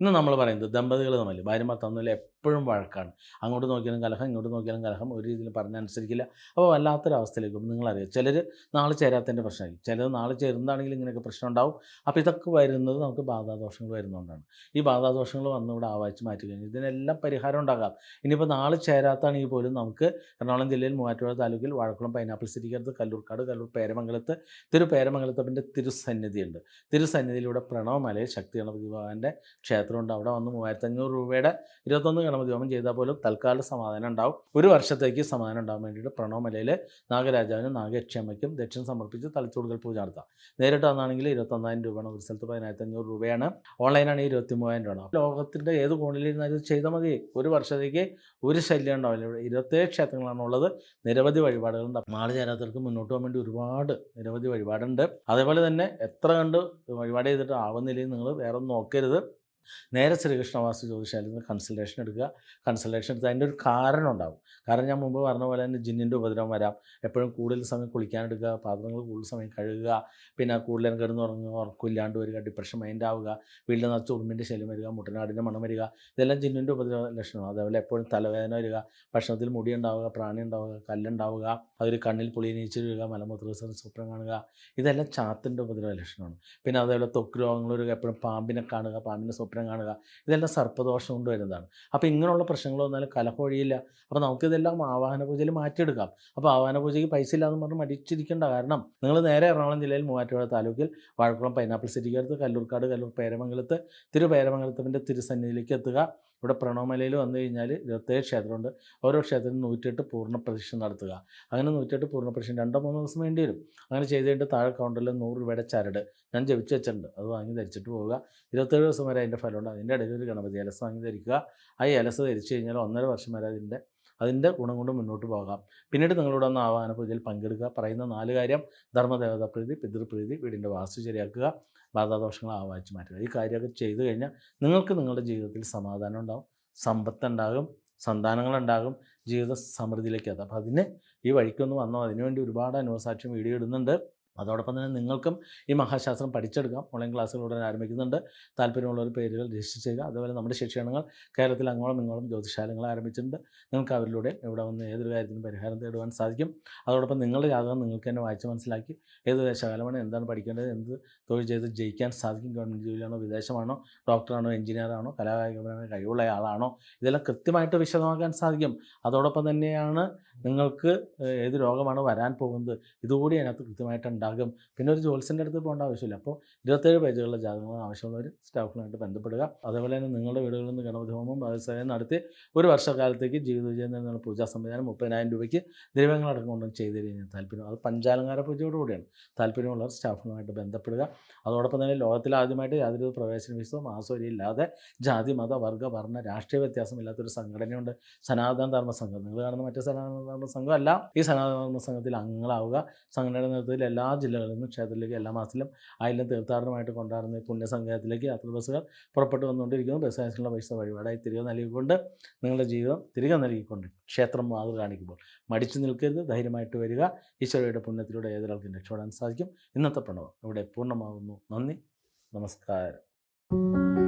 ഇന്ന് നമ്മൾ പറയുന്നത് ദമ്പതികൾ തമ്മിൽ ഭാര്യമാർ തമ്മിൽ എപ്പോഴും വഴക്കാണ്. അങ്ങോട്ട് നോക്കിയാലും കലഹം ഇങ്ങോട്ട് നോക്കിയാലും കലഹം ഒരു രീതിയിൽ പറഞ്ഞനുസരിക്കില്ല. അപ്പോൾ വല്ലാത്തൊരവസ്ഥയിലേക്കും നിങ്ങളറിയാം ചിലർ നാളെ ചേരാത്തതിന്റെ പ്രശ്നമായിരിക്കും. ചിലർ നാളെ ചേരുന്നതാണെങ്കിൽ ഇങ്ങനെയൊക്കെ പ്രശ്നം ഉണ്ടാവും. അപ്പോൾ ഇതൊക്കെ വരുന്നത് നമുക്ക് ബാധാദോഷങ്ങൾ വരുന്നതുകൊണ്ടാണ്. ഈ ബാധാദോഷങ്ങൾ വന്നുകൂടെ ആവാച്ച് മാറ്റി കഴിഞ്ഞാൽ ഇതിനെല്ലാം പരിഹാരം ഉണ്ടാകാം. ഇനിയിപ്പോൾ നാളെ ചേരാത്താണെങ്കിൽ പോലും നമുക്ക് എറണാകുളം ജില്ലയിൽ മൂവാറ്റുപുഴ താലൂക്കിൽ വാഴക്കുളം പൈനാപ്പിൾ സിറ്റിക്കടുത്ത് കല്ലൂർക്കാട് കല്ലൂർ പേരമംഗലത്ത് തിരു പേരമംഗലത്തപ്പന്റെ തിരുസന്നിധിയുണ്ട്. തിരുസന്നിധിയിലൂടെ പ്രണവമലയെ ശക്തി ഗണപതി ഭഗവാന്റെ ക്ഷേത്രമുണ്ട് അവിടെ വന്ന് മൂവായിരത്തി അഞ്ഞൂറ് രൂപയുടെ ഇരുപത്തൊന്ന് ഗണപതി ചെയ്താൽ പോലും തൽക്കാല സമാധാനം ഉണ്ടാവും. ഒരു വർഷത്തേക്ക് സമാധാനം ഉണ്ടാകാൻ വേണ്ടിയിട്ട് പ്രണവമലയിൽ നാഗരാജാവിനും നാഗക്ഷമയ്ക്കും ദക്ഷിണ സമർപ്പിച്ച് തലച്ചോടുകൾ പൂജ നടത്താം. നേരിട്ട് വന്നാണെങ്കിൽ ഇരുപത്തൊന്നായിരം രൂപയാണ്. ഒരു സ്ഥലത്ത് പതിനായിരത്തി അഞ്ഞൂറ് രൂപയാണ്. ഓൺലൈനാണെങ്കിൽ ഇരുപത്തി മൂവായിരം രൂപ ലോകത്തിന്റെ ഏത് കോണിലിരുന്നാലും ചെയ്താൽ മതി. ഒരു വർഷത്തേക്ക് ഒരു ശല്യം ഉണ്ടാവില്ല. ഇവിടെ ഇരുപത്തേഴ് ക്ഷേത്രങ്ങളാണ് ഉള്ളത് നിരവധി വഴിപാടുകളുണ്ട്. നാളെ ചേരാത്തവർക്ക് മുന്നോട്ട് പോകാൻ വേണ്ടി ഒരുപാട് നിരവധി വഴിപാടുണ്ട്. അതേപോലെ തന്നെ എത്ര കണ്ട് വഴിപാട് ചെയ്തിട്ട് ആവുന്നില്ലെങ്കിൽ നിങ്ങൾ വേറെ ഒന്നും നോക്കരുത്. നേരെ ശ്രീകൃഷ്ണവാസു ജ്യോതിശാലയിൽ നിന്ന് കൺസൾട്ടേഷൻ എടുക്കുക. കൺസൾട്ടേഷൻ എടുത്ത് അതിന്റെ ഒരു കാരണം ഉണ്ടാവും. കാരണം ഞാൻ മുമ്പ് പറഞ്ഞ പോലെ തന്നെ ജിന്നിന്റെ ഉപദ്രവം വരാം. എപ്പോഴും കൂടുതൽ സമയം കുളിക്കാനെടുക്കുക പാത്രങ്ങൾ കൂടുതൽ സമയം കഴുകുക പിന്നെ കൂടുതൽ കിടന്ന് ഉറങ്ങുക ഉറക്കമില്ലാണ്ട് വരിക ഡിപ്രഷൻ മൈൻഡ് ആവുക വീട്ടിൽ നിറച്ച് ഉറുമ്പിന്റെ ശല്യം വരിക മുട്ടനാടിന്റെ മണം വരിക ഇതെല്ലാം ജിന്നിന്റെ ഉപദ്രവ ലക്ഷണമാണ്. അതേപോലെ എപ്പോഴും തലവേദന വരിക ഭക്ഷണത്തിൽ മുടി ഉണ്ടാവുക പ്രാണി ഉണ്ടാവുക കല്ലുണ്ടാവുക അവർ കണ്ണിൽ പുളിനീച്ച് വരിക മലമൂത്ര സ്വപ്നം കാണുക ഇതെല്ലാം ചാത്തിന്റെ ഉപദ്രവ ലക്ഷണമാണ്. പിന്നെ അതേപോലെ ത്വക്ക് രോഗങ്ങൾ വരിക എപ്പോഴും പാമ്പിനെ കാണുക പാമ്പിന്റെ സ്വപ്നം കാണുക. ഇതെല്ലാം സർപ്പദോഷം കൊണ്ട് വരുന്നതാണ്. അപ്പോൾ ഇങ്ങനെയുള്ള പ്രശ്നങ്ങൾ വന്നാലും കലഹൊഴിയില്ല അപ്പോൾ നമുക്കിതെല്ലാം ആവാഹന പൂജയിൽ മാറ്റിയെടുക്കാം. അപ്പോൾ ആവാഹന പൂജയ്ക്ക് പൈസ ഇല്ലാന്ന് പറഞ്ഞ് മടിച്ചിരിക്കേണ്ട കാരണം നിങ്ങൾ നേരെ എറണാകുളം ജില്ലയിൽ മൂവാറ്റുപുഴ താലൂക്കിൽ വാഴക്കുളം പൈനാപ്പിൾ സിറ്റിക്കടുത്ത് കല്ലൂർക്കാട് കല്ലൂർ പേരമംഗലത്ത് തിരുപേരമംഗലത്തിന്റെ തിരുസന്നിധിയിലേക്ക് എത്തുക. ഇവിടെ പ്രണവമലയിൽ വന്നു കഴിഞ്ഞാൽ ഇരുപത്തേഴ് ക്ഷേത്രമുണ്ട്. ഓരോ ക്ഷേത്രത്തിനും നൂറ്റെട്ട് പൂർണ പ്രദക്ഷിണം നടത്തുക. അങ്ങനെ നൂറ്റെട്ട് പൂർണ പ്രദക്ഷിണം രണ്ടോ മൂന്നോ ദിവസം വേണ്ടി വരും. അങ്ങനെ ചെയ്ത് കഴിഞ്ഞിട്ട് താഴെ കൗണ്ടറിൽ നൂറ് രൂപയുടെ ചരട് ഞാൻ ജപിച്ച് വെച്ചിട്ടുണ്ട്. അത് വാങ്ങി ധരിച്ചിട്ട് പോവുക. ഇരുപത്തേഴ് ദിവസം വരെ അതിന്റെ ഫലമുണ്ട്. അതിന്റെ ഇടയിൽ ഒരു ഗണപതി അലസ് വാങ്ങി ധരിക്കുക. ആ ഇലസ് ധരിച്ചു കഴിഞ്ഞാൽ ഒന്നര വർഷം വരെ അതിന്റെ അതിന്റെ ഗുണം കൊണ്ട് മുന്നോട്ട് പോകാം. പിന്നീട് നിങ്ങളോട് ഒന്ന് ആവാഹന പൂജയിൽ പങ്കെടുക്കുക. പറയുന്ന നാല് കാര്യം ധർമ്മദേവതാ പ്രീതി പിതൃപ്രീതി വീടിന്റെ വാസ്തു ശരിയാക്കുക ബാധാദോഷങ്ങൾ ആവാഹിച്ച് മാറ്റുക. ഈ കാര്യമൊക്കെ ചെയ്തു കഴിഞ്ഞാൽ നിങ്ങൾക്ക് നിങ്ങളുടെ ജീവിതത്തിൽ സമാധാനം ഉണ്ടാകും സമ്പത്തുണ്ടാകും സന്താനങ്ങളുണ്ടാകും ജീവിത സമൃദ്ധിയിലേക്ക് എത്താം. അപ്പോൾ അതിന് ഈ വഴിക്കൊന്ന് വന്നോ. അതിനുവേണ്ടി ഒരുപാട് അനുഭവസാക്ഷ്യം വീഡിയോ ഇടുന്നുണ്ട്. അതോടൊപ്പം തന്നെ നിങ്ങൾക്കും ഈ മഹാശാസ്ത്രം പഠിച്ചെടുക്കാം. ഓൺലൈൻ ക്ലാസ്സുകൾ ഉടൻ ആരംഭിക്കുന്നുണ്ട്. താല്പര്യമുള്ളവർ പേരുകൾ രജിസ്റ്റർ ചെയ്യുക. അതുപോലെ നമ്മുടെ ശിക്ഷണങ്ങൾ കേരളത്തിൽ അങ്ങോളം നിങ്ങളും ജ്യോതിശാലങ്ങൾ ആരംഭിച്ചിട്ടുണ്ട്. നിങ്ങൾക്ക് അവരിലൂടെ ഇവിടെ വന്ന് ഏതൊരു കാര്യത്തിനും പരിഹാരം തേടുവാൻ സാധിക്കും. അതോടൊപ്പം നിങ്ങളുടെ ജാതകം നിങ്ങൾക്ക് തന്നെ വായിച്ച് മനസ്സിലാക്കി ഏത് ദേശകാലമാണ് എന്താണ് പഠിക്കേണ്ടത് എന്ത് തൊഴിൽ ചെയ്ത് ജയിക്കാൻ സാധിക്കും ഗവൺമെന്റ് ജോലിയാണോ വിദേശമാണോ ഡോക്ടറാണോ എഞ്ചിനീയറാണോ കലാകായികപരമായ കഴിവുള്ള ആളാണോ ഇതെല്ലാം കൃത്യമായിട്ട് വിശദമാക്കാൻ സാധിക്കും. അതോടൊപ്പം തന്നെയാണ് നിങ്ങൾക്ക് ഏത് രോഗമാണ് വരാൻ പോകുന്നത് ഇതുകൂടി അതിനകത്ത് കൃത്യമായിട്ട് ഉണ്ടാകും പിന്നെ ഒരു ജോത്സ്യന്റെ അടുത്ത് പോകേണ്ട ആവശ്യമില്ല. അപ്പോൾ ഇരുപത്തേഴ് പേജുകളുടെ ജാതകങ്ങൾ ആവശ്യമുള്ളവർ സ്റ്റാഫുമായിട്ട് ബന്ധപ്പെടുക. അതേപോലെ തന്നെ നിങ്ങളുടെ വീടുകളിൽ നിന്ന് ഗണപതി ഹോമം ഭാഗസഹായം നടത്തി ഒരു വർഷക്കാലത്തേക്ക് ജീവിത വിജയം നേടുന്ന പൂജാ സംവിധാനം മുപ്പതിനായിരം രൂപയ്ക്ക് ദൈവങ്ങളടക്കം കൊണ്ടും ചെയ്തു കഴിഞ്ഞാൽ താല്പര്യം. അത് പഞ്ചാലങ്കാര പൂജയോടുകൂടിയാണ് താല്പര്യമുള്ളവർ സ്റ്റാഫുമായിട്ട് ബന്ധപ്പെടുക. അതോടൊപ്പം തന്നെ ലോകത്തിൽ ആദ്യമായിട്ട് യാതൊരു പ്രവേശന വിസോ മാസോ ഇല്ലാതെ ജാതി മത വർഗ വർണ രാഷ്ട്രീയ വ്യത്യാസമില്ലാത്തൊരു സംഘടനയുണ്ട്. സനാതന ധർമ്മ സംഘം. നിങ്ങൾ കാണുന്ന മറ്റേ സനാതന ധർമ്മ സംഘം അല്ല ഈ സനാതന ധർമ്മ സംഘത്തിൽ അംഗങ്ങളാവുക. സംഘടനയുടെ നേതൃത്വത്തിൽ എല്ലാ ജില്ലകളിൽ നിന്നും ക്ഷേത്രത്തിലേക്ക് എല്ലാ മാസത്തിലും ആയിരം തീർത്ഥാടനമായിട്ട് കൊണ്ടാടുന്ന ഈ പുണ്യസംഘത്തിലേക്ക് യാത്ര ബസ്സുകൾ പുറപ്പെട്ടു വന്നുകൊണ്ടിരിക്കുന്നു. ബസ് അയച്ചുള്ള പൈസ വഴിപാടായി തിരികെ നൽകിക്കൊണ്ട് നിങ്ങളുടെ ജീവിതം തിരികെ നൽകിക്കൊണ്ട് ക്ഷേത്രം മാതൃ കാണിക്കുമ്പോൾ മടിച്ചു നിൽക്കരുത് ധൈര്യമായിട്ട് വരിക. ഈശ്വരയുടെ പുണ്യത്തിലൂടെ ഏതൊരാൾക്കും രക്ഷപ്പെടാൻ സാധിക്കും. ഇന്നത്തെ പ്രണവം ഇവിടെ പൂർണമാകുന്നു. നന്ദി. നമസ്കാരം.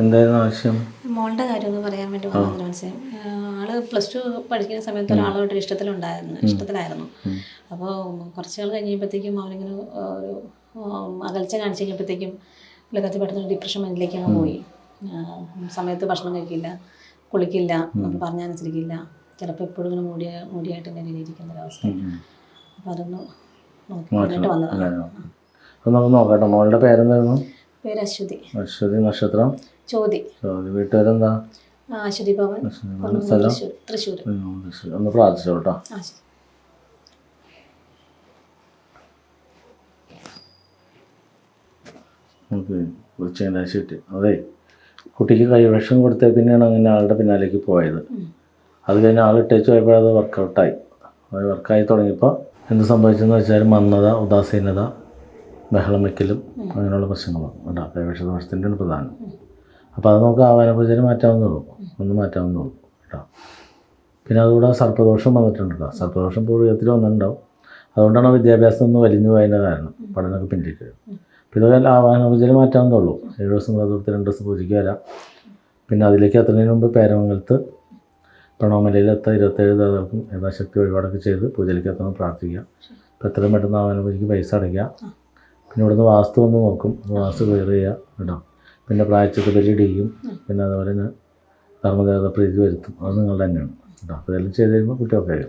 എന്തായിരുന്നു ആവശ്യം? മോളുടെ കാര്യം ഒന്ന് പറയാൻ വേണ്ടി വന്നതാണ് മനസ്സിലായി. ആൾ പ്ലസ് ടു പഠിക്കുന്ന സമയത്ത് ഒരാളോട്ട് ഇഷ്ടത്തിലുണ്ടായിരുന്നു ഇഷ്ടത്തിലായിരുന്നു. അപ്പോൾ കുറച്ച് നാൾ കഴിഞ്ഞപ്പോഴത്തേക്കും അവനിങ്ങനെ ഒരു അകൽച്ച കാണിച്ചു കഴിഞ്ഞപ്പോഴത്തേക്കും പുള്ളിക്കത്തി പെട്ടെന്ന് ഡിപ്രഷൻ മൈൻഡിലേക്ക് അങ്ങ് പോയി. സമയത്ത് ഭക്ഷണം കഴിക്കില്ല കുളിക്കില്ല നമ്മൾ പറഞ്ഞനുസരിക്കില്ല ചിലപ്പോൾ എപ്പോഴും ഇങ്ങനെ മൂടിയ മൂടിയായിട്ട് ഇങ്ങനെ ഇരിക്കുന്ന ഒരവസ്ഥ അപ്പോൾ അതൊന്ന് നോക്കി വേണ്ടിയിട്ട് വന്നതാണ്. നമുക്ക് നോക്കട്ടെ മോളുടെ പേരെന്തായിരുന്നു? പേര് അശ്വതി അശ്വതി നക്ഷത്രം. ചോതി. വീട്ടുകാരെന്താ? ആ, അശ്വതി ഭവൻ തൃശ്ശൂർ. ഒന്ന് അതെ കുട്ടിക്ക് കൈവശം കൊടുത്ത പിന്നെയാണ് അങ്ങനെ ആളുടെ പിന്നാലേക്ക് പോയത്. അത് കഴിഞ്ഞ് ആൾ ഇട്ടേച്ച് പോയപ്പോൾ അത് വർക്കൗട്ടായി. അത് വർക്കായി തുടങ്ങിയപ്പോൾ എന്ത് സംഭവിച്ചെന്ന് വെച്ചാൽ മന്ദത ഉദാസീനത ബഹളം വയ്ക്കലും അങ്ങനെയുള്ള പ്രശ്നങ്ങളും ഉണ്ടാകും കൈവശ ദോഷത്തിന്റെയാണ് പ്രധാനം. അപ്പോൾ അത് നമുക്ക് ആവാനപൂജയിൽ മാറ്റാവുന്നുള്ളൂ ഒന്ന് മാറ്റാവുന്നുള്ളൂ കേട്ടോ. പിന്നെ അതുകൂടെ സർപ്പദോഷം വന്നിട്ടുണ്ട് കേട്ടോ സർപ്പദോഷം പൂർവത്തിൽ വന്നിട്ടുണ്ടാവും. അതുകൊണ്ടാണ് വിദ്യാഭ്യാസം ഒന്ന് വലിഞ്ഞു പോയതിന്റെ കാരണം പഠനമൊക്കെ പിന്നിട്ട് അപ്പോൾ ഇതൊക്കെ ആവാനപൂജയിൽ മാറ്റാവുന്നുള്ളൂ ഏഴ് ദിവസം വ്രതമെടുത്ത് രണ്ട് ദിവസം പൂജയ്ക്ക് വരാം. പിന്നെ അതിലേക്ക് എത്തുന്നതിന് മുമ്പ് പേരമംഗലത്ത് പ്രണവമലയിലെത്ത ഇരുപത്തേഴ് ദേവതകൾക്കും യഥാശക്തി വഴിപാടൊക്കെ ചെയ്ത് പൂജയിലേക്ക് എത്തണം പ്രാർത്ഥിക്കുക അപ്പോൾ എത്രയും പെട്ടെന്ന് ആവാനപൂജയ്ക്ക് പൈസ അടയ്ക്കുക പിന്നെ ഇവിടുന്ന് വാസ്തു വന്ന് നോക്കും. വാസ്തു ക്ലിയർ ചെയ്യുക കേട്ടോ. പിന്നെ പ്രായച്ചത്തെ ബലി ഇടിക്കും പിന്നെ അതുപോലെ തന്നെ ധർമ്മദേവത പ്രീതി വരുത്തും. അത് നിങ്ങൾ തന്നെയാണ്. അപ്പോൾ ഇതെല്ലാം ചെയ്ത് കഴിയുമ്പോൾ കുട്ടികൾക്ക് ആയി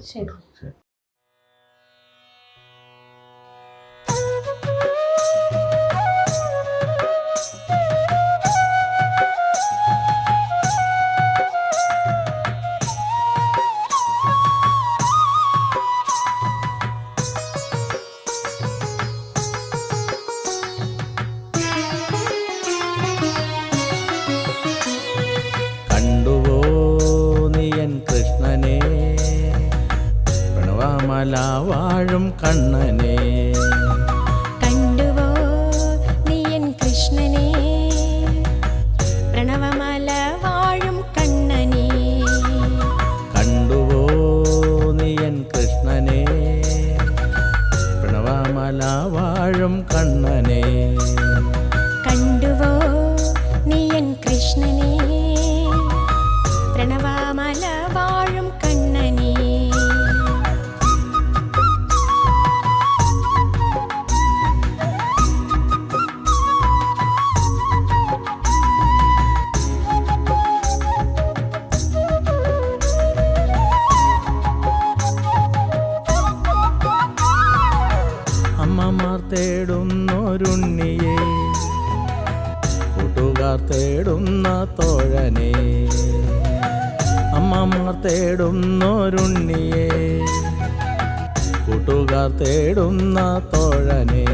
തേടുന്ന തോഴനെ.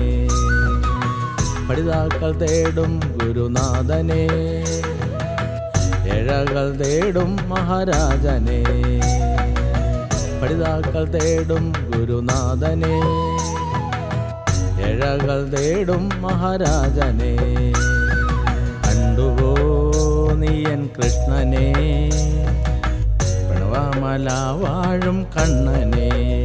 പഠിതാക്കൾ തേടും ഗുരുനാഥനെ. ഏഴകൾ തേടും മഹാരാജനെ. പഠിതാക്കൾ തേടും ഗുരുനാഥനെ. ഏഴകൾ തേടും മഹാരാജനെ. കണ്ടുവോ നീയൻ കൃഷ്ണനെ? പ്രണവമല വാഴും കണ്ണനെ.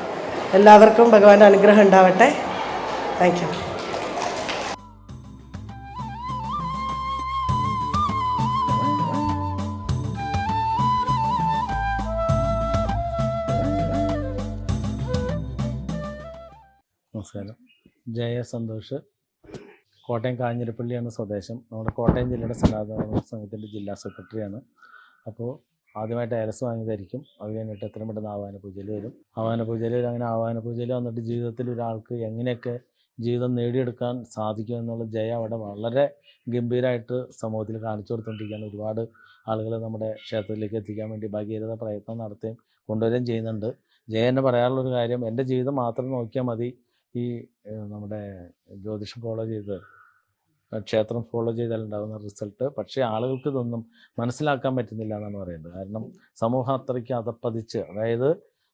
എല്ലാവർക്കും ഭഗവാന്റെ അനുഗ്രഹം ഉണ്ടാവട്ടെ. Thank you Jaya Santhosh. Kottayam Kanjirappally എന്ന സ്വദേശം. നമ്മുടെ കോട്ടയം ജില്ലയുടെ സനാതന സംഘത്തിന്റെ ജില്ലാ സെക്രട്ടറിയാണ്. അപ്പോൾ ആദ്യമായിട്ട് ഏലസ് വാങ്ങിയതായിരിക്കും. അത് കഴിഞ്ഞിട്ട് എത്രയും പെട്ടെന്ന് ആവാന പൂജയിൽ വരും. ആവാന പൂജയിൽ അങ്ങനെ ആവാന പൂജയിൽ വന്നിട്ട് ജീവിതത്തിൽ ഒരാൾക്ക് എങ്ങനെയൊക്കെ ജീവിതം നേടിയെടുക്കാൻ സാധിക്കും എന്നുള്ള ജയ അവിടെ വളരെ ഗംഭീരമായിട്ട് സമൂഹത്തിൽ കാണിച്ചു കൊടുത്തുകൊണ്ടിരിക്കുകയാണ് ഒരുപാട് ആളുകൾ നമ്മുടെ ക്ഷേത്രത്തിലേക്ക് എത്തിക്കാൻ വേണ്ടി ഭഗീരഥ പ്രയത്നം നടത്തുകയും കൊണ്ടുവരികയും ചെയ്യുന്നുണ്ട്. ജയ എന്നെ പറയാനുള്ളൊരു കാര്യം എന്റെ ജീവിതം മാത്രം നോക്കിയാൽ മതി. ഈ നമ്മുടെ ജ്യോതിഷം ഫോളോ ചെയ്ത് ക്ഷേത്രം ഫോളോ ചെയ്താൽ ഉണ്ടാകുന്ന റിസൾട്ട് പക്ഷേ ആളുകൾക്ക് ഇതൊന്നും മനസ്സിലാക്കാൻ പറ്റുന്നില്ല എന്നാണ് പറയുന്നത്. കാരണം സമൂഹം അത്രയ്ക്ക് അതപ്പതിച്ച് അതായത്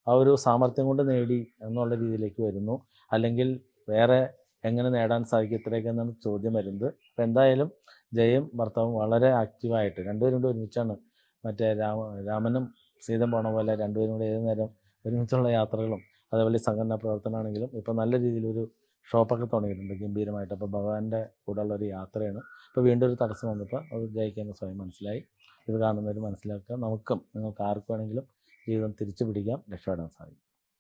ആ ഒരു സാമർഥ്യം കൊണ്ട് നേടി എന്നുള്ള രീതിയിലേക്ക് വരുന്നു. അല്ലെങ്കിൽ വേറെ എങ്ങനെ നേടാൻ സാധിക്കും ഇത്രയൊക്കെ എന്നാണ് ചോദ്യം വരുന്നത്. അപ്പം എന്തായാലും ജയും ഭർത്താവും വളരെ ആക്റ്റീവായിട്ട് രണ്ടുപേരും കൂടി ഒരുമിച്ചാണ് മറ്റേ രാമ രാമനും സീതം പോണ പോലെ രണ്ടുപേരും കൂടി ഏത് നേരം ഒരുമിച്ചുള്ള യാത്രകളും അതേപോലെ സംഘടനാ പ്രവർത്തനമാണെങ്കിലും ഇപ്പം നല്ല രീതിയിലൊരു ഷോപ്പൊക്കെ തുടങ്ങിയിട്ടുണ്ട് ഗംഭീരമായിട്ട്. അപ്പോൾ ഭഗവാന്റെ കൂടെയുള്ള ഒരു യാത്രയാണ്. ഇപ്പോൾ വീണ്ടും ഒരു തടസ്സം വന്നപ്പോൾ അത് ജയിക്കാൻ സ്വയം മനസ്സിലായി. ഇത് കാണുന്നവർ മനസ്സിലാക്കുക. നമുക്കും നിങ്ങൾക്ക് ആർക്കും വേണമെങ്കിലും ജീവിതം തിരിച്ചു പിടിക്കാം രക്ഷപ്പെടാൻ സാധിക്കും.